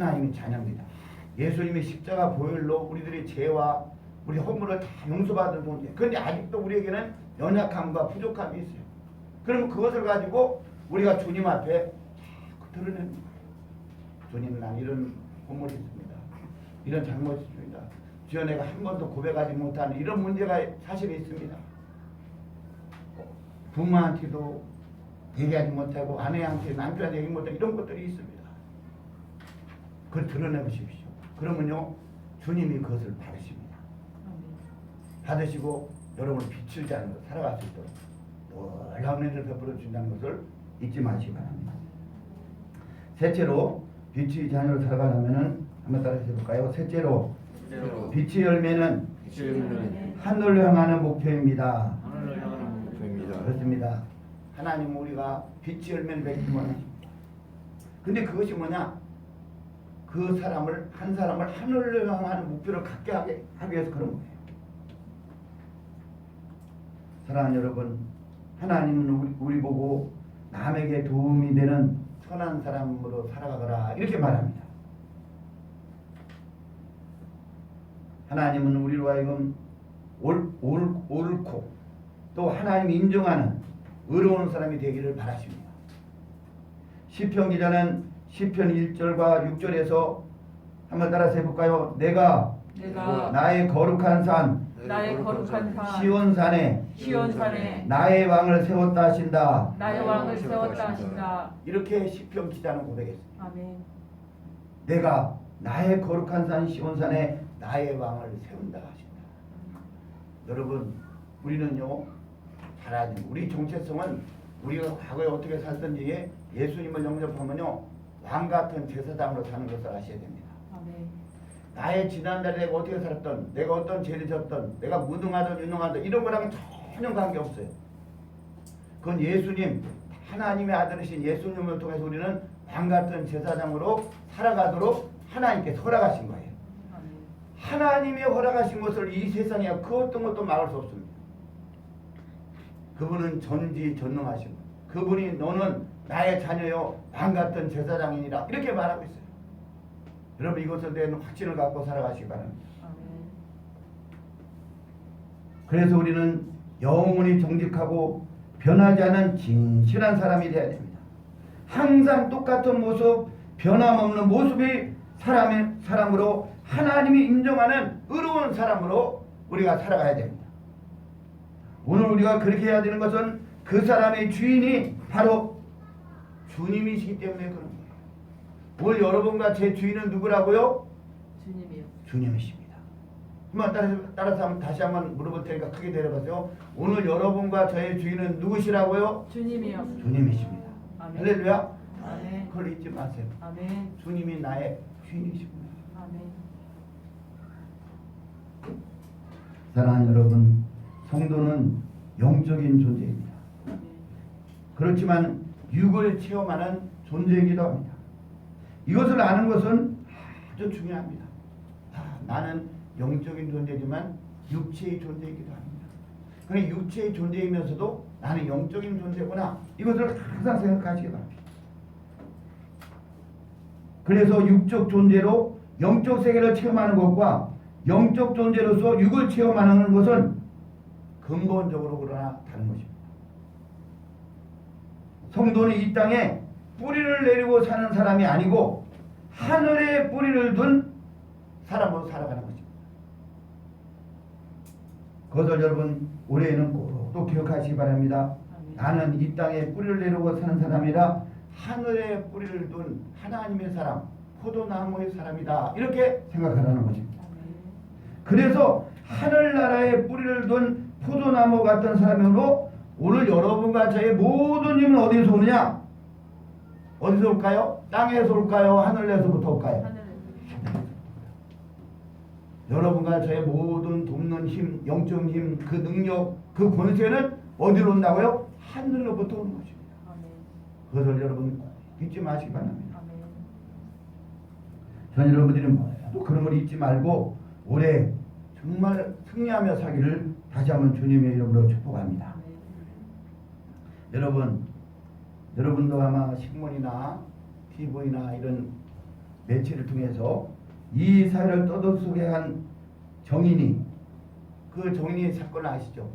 하나님의 자녀입니다. 예수님의 십자가 보혈로 우리들의 죄와 우리 허물을 다 용서받은 존재. 그런데 아직도 우리에게는 연약함과 부족함이 있어요. 그러면 그것을 가지고 우리가 주님 앞에 자꾸 드러냅니다. 주님 난 이런 허물이 있습니다. 이런 잘못이 있습니다. 주여 내가 한 번도 고백하지 못하는 이런 문제가 사실 있습니다. 부모한테도 얘기하지 못하고 아내한테 남편한테 얘기 못하고 이런 것들이 있습니다. 그걸 드러내보십시오. 그러면요 주님이 그것을 받으십니다. 받으시고 여러분을 빛을 자는 것 살아갈 수 있도록 놀라운 은혜를 베풀어 준다는 것을 잊지 마시기 바랍니다. 셋째로 빛의 자녀로 살아가려면은 한번 따라해 볼까요? 셋째로 셋째로 빛의 열매는 열매는 하늘로 향하는 목표입니다. 하늘을 향하는 목표입니다. 그렇습니다. 하나님 우리가 빛의 열매를 맺기만 하십니다. 근데 그것이 뭐냐? 그 사람을 한 사람을 하늘로 향하는 목표를 갖게 하기 위해서 그런 거예요. 사랑하는 여러분, 하나님은 우리, 우리 보고 남에게 도움이 되는 선한 사람으로 살아가거라 이렇게 말합니다. 하나님은 우리로 하여금 옳, 옳, 옳고 또 하나님이 인정하는 의로운 사람이 되기를 바라십니다. 시편 기자는 시편 1절과 6절에서 한번 따라서 해볼까요? 내가 내가 나의 거룩한 산 나의 거룩한 산 시온산에 시온산에 나의 왕을 세웠다 하신다. 나의 왕을 세웠다 하신다. 이렇게 시편 기자는 고백했습니다. 아멘. 내가 나의 거룩한 산 시온산에 나의 왕을 세운다 하신다. 여러분 우리는요 잘하지 우리 정체성은 우리가 과거에 어떻게 살던지 예수님을 영접하면요 왕 같은 제사장으로 사는 것을 아셔야 됩니다. 아멘. 나의 지난달에 내가 어떻게 살았던 내가 어떤 죄를 졌던 내가 무능하던 유능하던 이런 거랑은 전혀 관계없어요. 그건 예수님 하나님의 아들이신 예수님을 통해서 우리는 왕 같은 제사장으로 살아가도록 하나님께 허락하신 거예요. 아멘. 하나님이 허락하신 것을 이 세상에 그 어떤 것도 막을 수 없습니다. 그분은 전지전능하신 분. 그분이 너는 나의 자녀요 왕 같은 제사장이니라 이렇게 말하고 있어요. 여러분 이것에 대한 확신을 갖고 살아가시기 바랍니다. 그래서 우리는 영원히 정직하고 변하지 않은 진실한 사람이 되어야 됩니다. 항상 똑같은 모습, 변함없는 모습의 사람의 사람으로 하나님이 인정하는 의로운 사람으로 우리가 살아가야 됩니다. 오늘 우리가 그렇게 해야 되는 것은 그 사람의 주인이 바로 주님이시기 때문에 그런 거예요. 오늘 여러분과 제 주인은 누구라고요? 주님이요. 주님이십니다. 한번 따라서, 따라서 한번 다시 한번 물어볼 테니까 크게 내려보세요. 오늘 여러분과 저의 주인은 누구시라고요? 주님이요. 주님이십니다. 아멘. 할렐루야. 아멘. 그걸 잊지 마세요. 아멘. 주님이 나의 주인이십니다. 아멘. 사랑하는 여러분, 성도는 영적인 존재입니다. 아멘. 그렇지만 육을 체험하는 존재이기도 합니다. 이것을 아는 것은 아주 중요합니다. 아, 나는 영적인 존재지만 육체의 존재이기도 합니다. 그러니 육체의 존재이면서도 나는 영적인 존재구나. 이것을 항상 생각하시기 바랍니다. 그래서 육적 존재로 영적 세계를 체험하는 것과 영적 존재로서 육을 체험하는 것은 근본적으로 그러나 다른 것입니다. 성도는 이 땅에 뿌리를 내리고 사는 사람이 아니고 하늘에 뿌리를 둔 사람으로 살아가는 것입니다. 그것을 여러분 올해에는 꼭또 기억하시기 바랍니다. 나는 이 땅에 뿌리를 내리고 사는 사람이라 하늘에 뿌리를 둔 하나님의 사람, 포도나무의 사람이다. 이렇게 생각하라는 것입니다. 그래서 하늘나라에 뿌리를 둔 포도나무 같은 사람으로 오늘 여러분과 저의 모든 힘은 어디서 오느냐? 어디서 올까요? 땅에서 올까요? 하늘에서부터 올까요? 하늘에 여러분과 저의 모든 돕는 힘, 영적 힘, 그 능력, 그 권세는 어디로 온다고요? 하늘로부터 오는 것입니다. 그것을 여러분 잊지 마시기 바랍니다. 전 여러분들이 뭐라도 그런 걸 잊지 말고 올해 정말 승리하며 사기를 다시 한번 주님의 이름으로 축복합니다. 여러분, 여러분도 아마 신문이나 TV나 이런 매체를 통해서 이 사회를 떠들썩게 한 정인이 그 정인이 사건을 아시죠?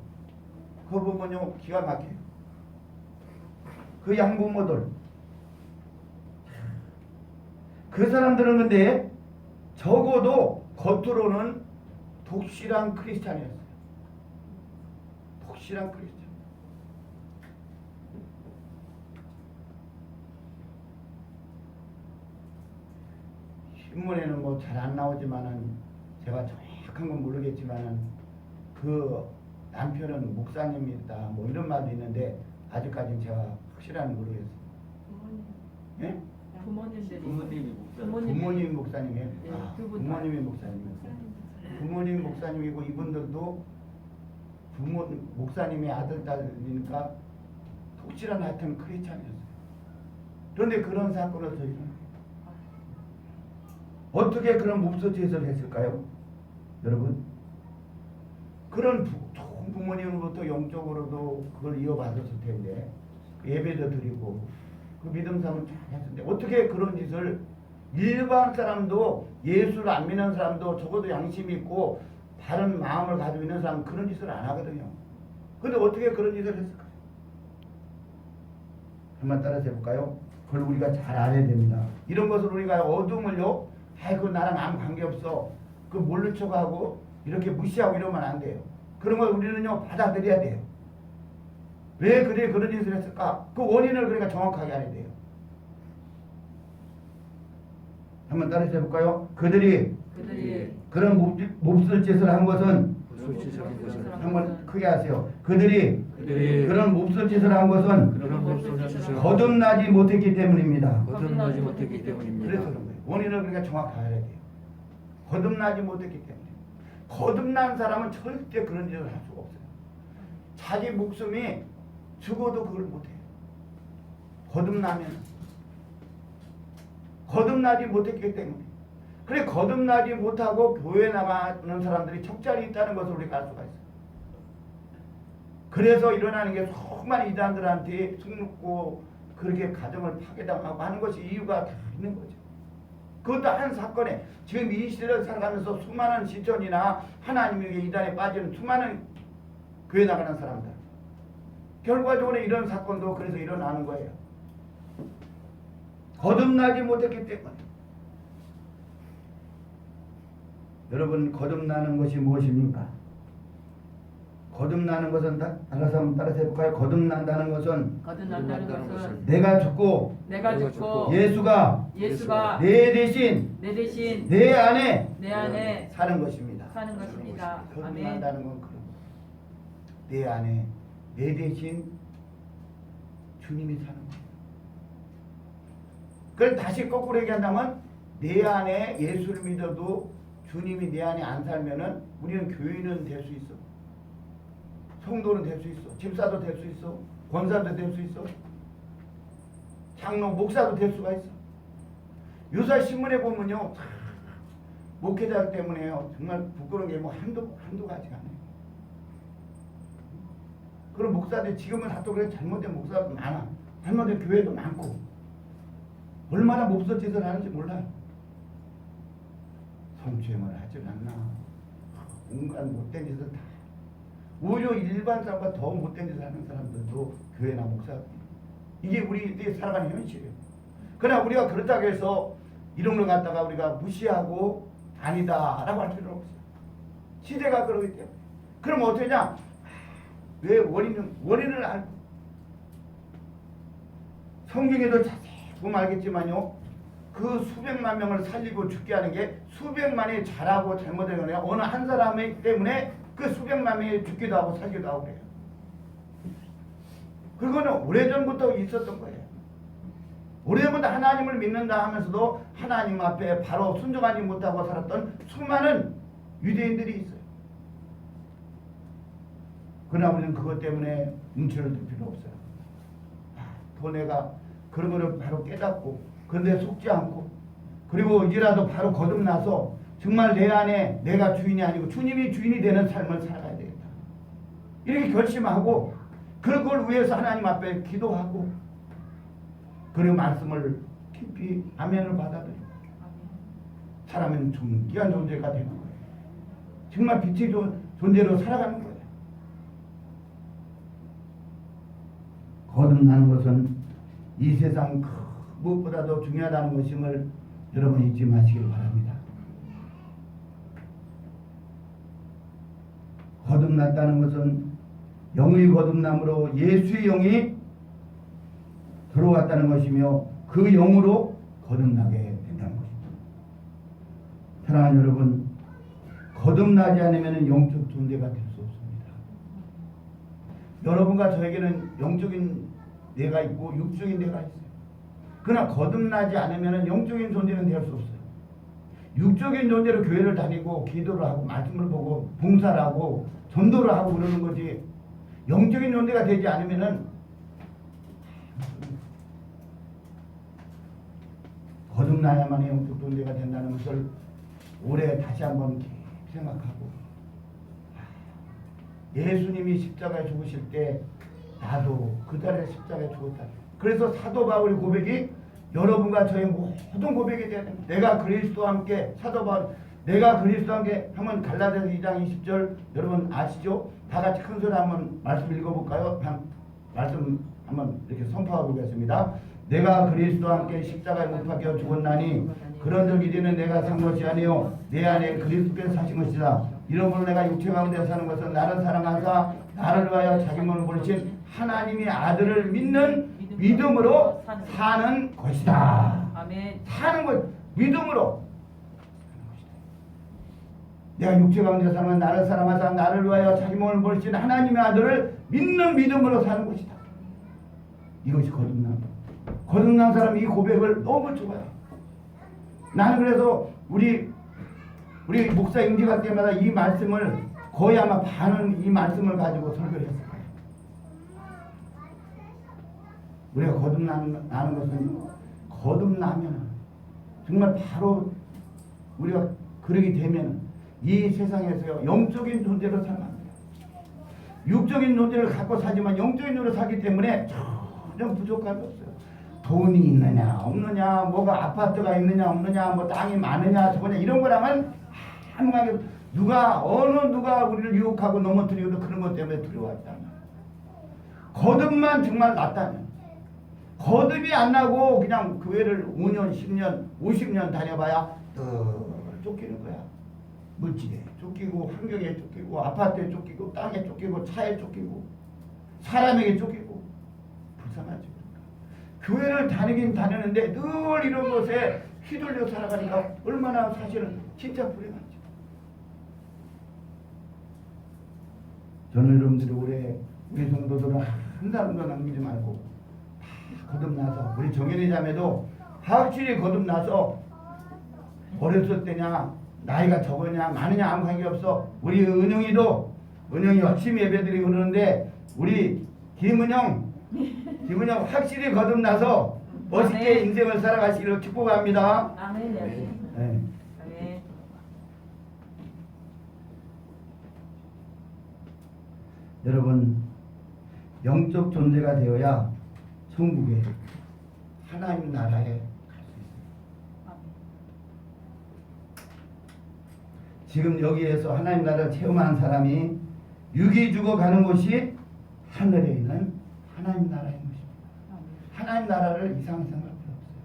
그거 보면요 기가 막혀요. 그 양부모들 그 사람들은 근데 적어도 겉으로는 독실한 크리스찬이었어요. 독실한 크리스찬. 신문에는 뭐 잘 안 나오지만은 제가 정확한 건 모르겠지만은 그 남편은 목사님이다 뭐 이런 말도 있는데 아직까지는 제가 확실한 모르겠어요. 예? 부모님들이 부모님이 목사. 부모님. 부모님 목사님이에요. 네, 아, 두분 다. 부모님이 목사님이었어요. 부모님 목사님이고 이분들도 부모 목사님의 아들 딸이니까 독실한 하여튼 크리스찬이었어요. 그런데 그런 사건을 저희는 어떻게 그런 몹쓸 짓을 했을까요? 여러분 그런 부, 좋은 부모님으로부터 영적으로도 그걸 이어받았을 텐데 예배도 드리고 그 믿음 삼을 잘 했는데 어떻게 그런 짓을 일반 사람도 예수를 안 믿는 사람도 적어도 양심이 있고 바른 마음을 가지고 있는 사람은 그런 짓을 안 하거든요. 근데 어떻게 그런 짓을 했을까요? 한번 따라서 해볼까요? 그걸 우리가 잘 알아야 됩니다. 이런 것을 우리가 어둠을요, 아이 그 나랑 아무 관계 없어. 그 모른 척하고 이렇게 무시하고 이러면 안 돼요. 그런 걸 우리는요 받아들여야 돼요. 왜 그래 그런 짓을 했을까? 그 원인을 그러니까 정확하게 알아야 돼요. 한번 따라서 해볼까요? 그들이 그들이 그런 몹- 몹쓸 짓을 한 것은 한번 크게 하세요. 그들이 그들이 그런 몹쓸 짓을 한 것은 그런 몹쓸 짓을 거듭나지 못했기 때문입니다. 거듭나지 못했기 때문입니다. 그래서 그런 거예요. 원인을 그러니까 정확하게 알아야 돼요. 거듭나지 못했기 때문에. 거듭난 사람은 절대 그런 짓을 할 수가 없어요. 자기 목숨이 죽어도 그걸 못해요. 거듭나면 거듭나지 못했기 때문에. 그래 거듭나지 못하고 교회 나가는 사람들이 적절히 있다는 것을 우리가 알 수가 있어요. 그래서 일어나는 게 수많은 이단들한테 숨 놓고 그렇게 가정을 파괴당하고 하는 것이 이유가 다 있는 거죠. 그것도 한 사건에 지금 이 시대를 살아가면서 수많은 시천이나 하나님에게 이단에 빠지는 수많은 교회 나가는 사람들 결과적으로 이런 사건도 그래서 일어나는 거예요. 거듭나지 못했기 때문에 여러분 거듭나는 것이 무엇입니까? 거듭나는 것은 다, 따라서 한번 따라서 해볼까요? 거듭난다는 것은 거듭난다는 것은 내가 죽고 내가 죽고 예수가 예수가 내 대신 내 대신 내 안에 내 안에 사는 것입니다. 사는 것입니다. 거듭난다는 건 그런. 내 안에 내 대신 주님이 사는 거예요. 그걸 다시 거꾸로 얘기한다면 내 안에 예수를 믿어도 주님이 내 안에 안 살면은 우리는 교인은 될 수 있어. 성도는 될 수 있어. 집사도 될 수 있어. 권사도 될 수 있어. 장로, 목사도 될 수가 있어. 요새 신문에 보면요. 참 목회자 때문에요. 정말 부끄러운 게 뭐 한두, 한두 가지가 아니에요. 그런 목사들 지금은 다또 그래 잘못된 목사도 많아. 잘못된 교회도 많고. 얼마나 몹쓸 짓을 하는지 몰라요. 성추행을 하질 않나. 온갖 못된 짓을 다. 오히려 일반 사람과 더 못된 짓을 하는 사람들도 교회나 목사. 이게 우리 살아가는 현실이에요. 그러나 우리가 그렇다고 해서 이런 걸 갖다가 우리가 무시하고 아니다라고 할 필요는 없어요. 시대가 그러기 때문에. 그럼 어떻게냐? 왜 원인은 원인을 알고 성경에도 자세히 보면 알겠지만요. 그 수백만 명을 살리고 죽게 하는 게 수백만이 잘하고 잘못된 게 아니라 어느 한 사람이 때문에 그 수백만 명이 죽기도 하고 살기도 하고 그래요. 그거는 오래전부터 있었던 거예요. 오래전부터 하나님을 믿는다 하면서도 하나님 앞에 바로 순종하지 못하고 살았던 수많은 유대인들이 있어요. 그러나 우리는 그것 때문에 눈치를 들 필요 없어요. 아, 더 내가 그런 거를 바로 깨닫고 그런데 속지 않고 그리고 이제라도 바로 거듭나서 정말 내 안에 내가 주인이 아니고 주님이 주인이 되는 삶을 살아야 되겠다. 이렇게 결심하고 그걸 위해서 하나님 앞에 기도하고 그리고 말씀을 깊이 아멘을 받아들이고 사람은 좀 귀한 존재가 되는 거예요. 정말 빛의 존- 존재로 살아가는 거예요. 거듭나는 것은 이 세상 그 무엇보다도 중요하다는 것임을 여러분 잊지 마시길 바랍니다. 거듭났다는 것은 영의 거듭남으로 예수의 영이 들어왔다는 것이며 그 영으로 거듭나게 된다는 것입니다. 사랑하는 여러분, 거듭나지 않으면 영적 존재가 될 수 없습니다. 여러분과 저에게는 영적인 내가 있고 육적인 내가 있어요. 그러나 거듭나지 않으면 영적인 존재는 될 수 없어요. 육적인 존재로 교회를 다니고 기도를 하고 말씀을 보고 봉사를 하고 전도를 하고 그러는 거지 영적인 존재가 되지 않으면은 거듭나야만 영적 존재가 된다는 것을 올해 다시 한번 생각하고 예수님이 십자가에 죽으실 때 나도 그달에 십자가에 죽었다. 그래서 사도 바울의 고백이 여러분과 저의 모든 되야 됩니다. 내가 그리스도와 함께 사도 바울 내가 그리스도와 함께 하면 갈라디아서 2장 20절 여러분 아시죠? 다 같이 큰 소리 한번 말씀 읽어볼까요? 한 말씀 한번 이렇게 선포하고 보겠습니다. 내가 그리스도와 함께 십자가에 못 박혀 죽었나니 그런즉 이제는 내가 산 것이 아니요 내 안에 그리스도께서 사신 것이다. 이러므로 내가 육체 가운데 사는 것은 나를 사랑하사 나를 위하여 자기 몸을 버리신 하나님의 아들을 믿는 믿음으로 사는 것이다. 아멘. 사는 것 믿음으로 내가 육체 가운데 사는 나를 사랑하사 나를 위하여 자기 몸을 버리신 하나님의 아들을 믿는 믿음으로 사는 것이다. 이것이 거듭남. 거듭난 사람이 이 고백을 너무 좋아요. 나는 그래서 우리 우리 목사 임직할 때마다 이 말씀을 거의 아마 반은 이 말씀을 가지고 설교를 거예요. 우리가 거듭나는 나는 것은 거듭나면 정말 바로 우리가 그러게 되면 이 세상에서요 영적인 존재로 살아갑니다. 육적인 존재를 갖고 사지만 영적인 존재로 살기 때문에 전혀 부족함이 없어요. 돈이 있느냐 없느냐 뭐가 아파트가 있느냐 없느냐 뭐 땅이 많으냐 적으냐 이런 거랑은 아무하게 누가 어느 누가 우리를 유혹하고 넘어뜨리고도 그런 것 때문에 두려워하잖아. 거듭만 정말 낫다면 거듭이 안 나고 그냥 교회를 5년, 10년, 50년 다녀봐야 늘 쫓기는 거야. 물질에 쫓기고 환경에 쫓기고 아파트에 쫓기고 땅에 쫓기고 차에 쫓기고 사람에게 쫓기고 불쌍하지. 교회를 다니긴 다녔는데 늘 이런 것에 휘둘려 살아가니까 얼마나 사실은 진짜 불행하지. 저는 여러분들이 올해 우리 성도들은 한 사람도 남기지 말고 다 거듭나서 우리 정연이 자매도 확실히 거듭나서 어렸을 때냐 나이가 적으냐 많으냐 아무 관계 없어 우리 은영이도 은영이 열심히 예배드리고 그러는데 우리 김은영 김은영 확실히 거듭나서 멋있게 네. 인생을 살아가시기를 축복합니다. 아멘. 아멘. 네. 아멘. 여러분 영적 존재가 되어야 천국에 하나님 나라에 갈 수 있습니다. 지금 여기에서 하나님 나라를 체험한 사람이 육이 죽어 가는 곳이 하늘에 있는 하나님 나라인 것입니다. 하나님 나라를 이상 생각할 필요 없어요.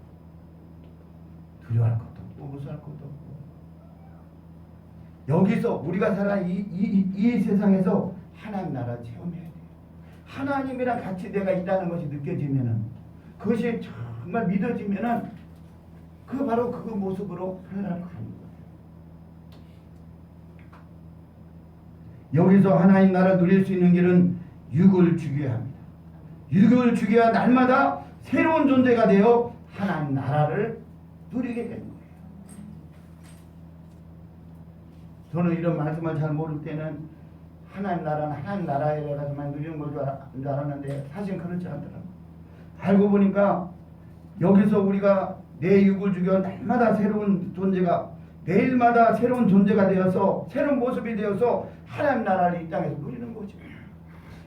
두려워할 것도 없고 무서워할 것도 없고 여기서 우리가 살아가는 이, 이, 이 세상에서 하나님 나라 체험해야 돼요. 하나님이랑 같이 내가 있다는 것이 느껴지면은 그것이 정말 믿어지면은 그 바로 그 모습으로 가는 거예요. 여기서 하나님 나라 누릴 수 있는 길은 육을 죽여야 합니다. 육을 죽여야 날마다 새로운 존재가 되어 하나님 나라를 누리게 되는 거예요. 저는 이런 말씀을 잘 모를 때는 하나님 나라는 하나님 나라에 가서만 누리는 걸 줄 알았는데 사실 그렇지 않더라고요. 알고 보니까 여기서 우리가 내 육을 죽여 날마다 새로운 존재가 내일마다 새로운 존재가 되어서 새로운 모습이 되어서 하나님 나라를 이 땅에서 누리는 거죠.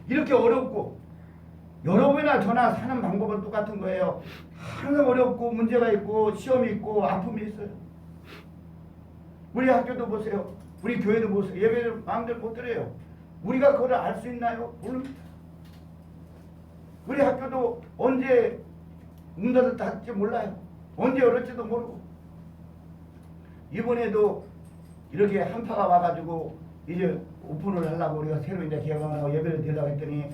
이렇게 어렵고 여러분이나 저나 사는 방법은 똑같은 거예요. 항상 어렵고 문제가 있고 시험이 있고 아픔이 있어요. 우리 학교도 보세요. 우리 교회도 보세요. 예배를 마음대로 못 드려요. 우리가 그걸 알 수 있나요? 모릅니다. 우리 학교도 언제 문 닫을지 몰라요. 언제 열을지도 모르고. 이번에도 이렇게 한파가 와가지고 이제 오픈을 하려고 우리가 새로 이제 개방을 하고 예배를 드리려고 했더니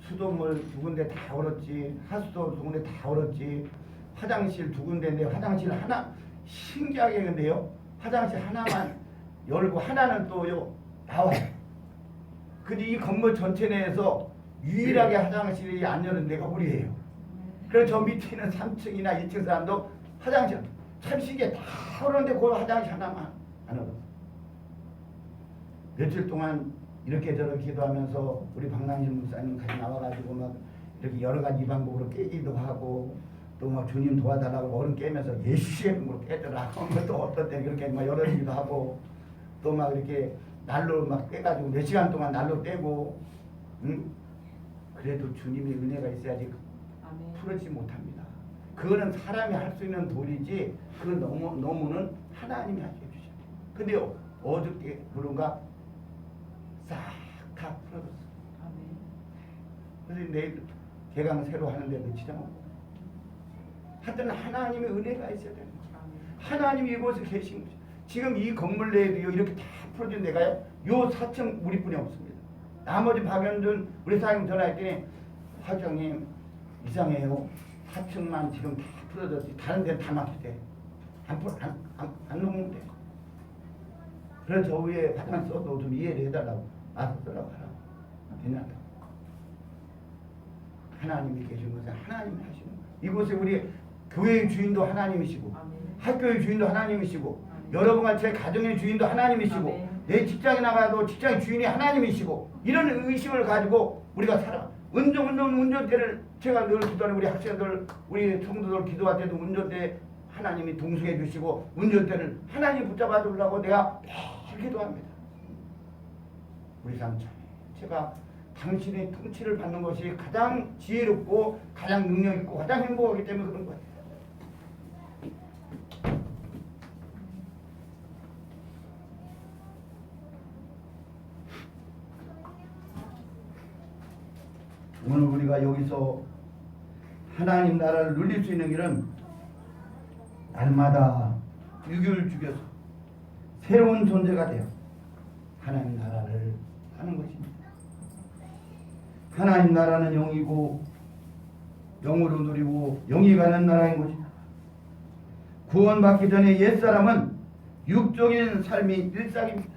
수돗물 두 군데 다 얼었지 하수도 두 군데 다 얼었지 화장실 두 군데인데 화장실 하나 신기하게 근데요 화장실 하나만 열고 하나는 또요 나와요 근데 이 건물 전체 내에서 유일하게 화장실이 안 여는 데가 우리예요. 그래서 저 밑에 있는 3층이나 2층 사람도 화장실 참 신기해. 다 얼었는데 그 화장실 하나만 안 얼었어 며칠 동안 이렇게 저렇게 기도하면서 우리 박남진 목사님 같이 나와가지고 막 이렇게 여러 가지 방법으로 깨기도 하고 또 막 주님 도와달라고 얼음 깨면서 예수의 이름으로 깨더라고. 또 어떤 때 그렇게 막 열어주기도 하고 또 막 이렇게 날로 막 깨가지고 몇 시간 동안 날로 떼고 응? 그래도 주님의 은혜가 있어야지 아멘. 풀지 못합니다. 그거는 사람이 할 수 있는 도리지 그 너무 너무는 하나님이 하셔 주셔. 근데요 어저께 그런가 싹 다 풀어졌어. 아멘. 그래서 내일 개강 새로 하는데도 지장 없고. 하여튼 하나님의 은혜가 있어야 되는 거야. 하나님이 이곳에 계신 거죠. 지금 이 건물 내에도요 이렇게 다 풀어진 데가요 요 4층 우리뿐이 없습니다. 나머지 박연준 우리 사장님 전화했더니 화장님 이상해요. 4층만 지금 다 풀어졌지 다른 데는 다 막히대. 안 풀, 안, 안, 안 넘는데. 그래서 저 위에 화장 써도 좀 이해를 해달라고 알아서 쓰라고 하라고. 괜찮다. 하나님이 계신 것은 하나님이 하시는 거예요. 이곳에 우리 교회의 주인도 하나님이시고 아멘. 학교의 주인도 하나님이시고. 여러분과 제 가정의 주인도 하나님이시고 아멘. 내 직장에 나가도 직장 주인이 하나님이시고 이런 의식을 가지고 우리가 살아 운전 운전 운전대를 제가 늘 기도하는 우리 학생들 우리 성도들 기도할 때도 운전대 하나님이 동수해 주시고 운전대를 하나님 붙잡아 주려고 내가 매일 기도합니다 우리 삼촌 제가 당신의 통치를 받는 것이 가장 지혜롭고 가장 능력 있고 가장 행복하기 때문에 그런 거예요. 오늘 우리가 여기서 하나님 나라를 누릴 수 있는 길은 날마다 유교를 죽여서 새로운 존재가 되어 하나님 나라를 하는 것입니다. 하나님 나라는 영이고 영으로 누리고 영이 가는 나라인 것이다. 구원받기 전에 옛사람은 육적인 삶이 일상입니다.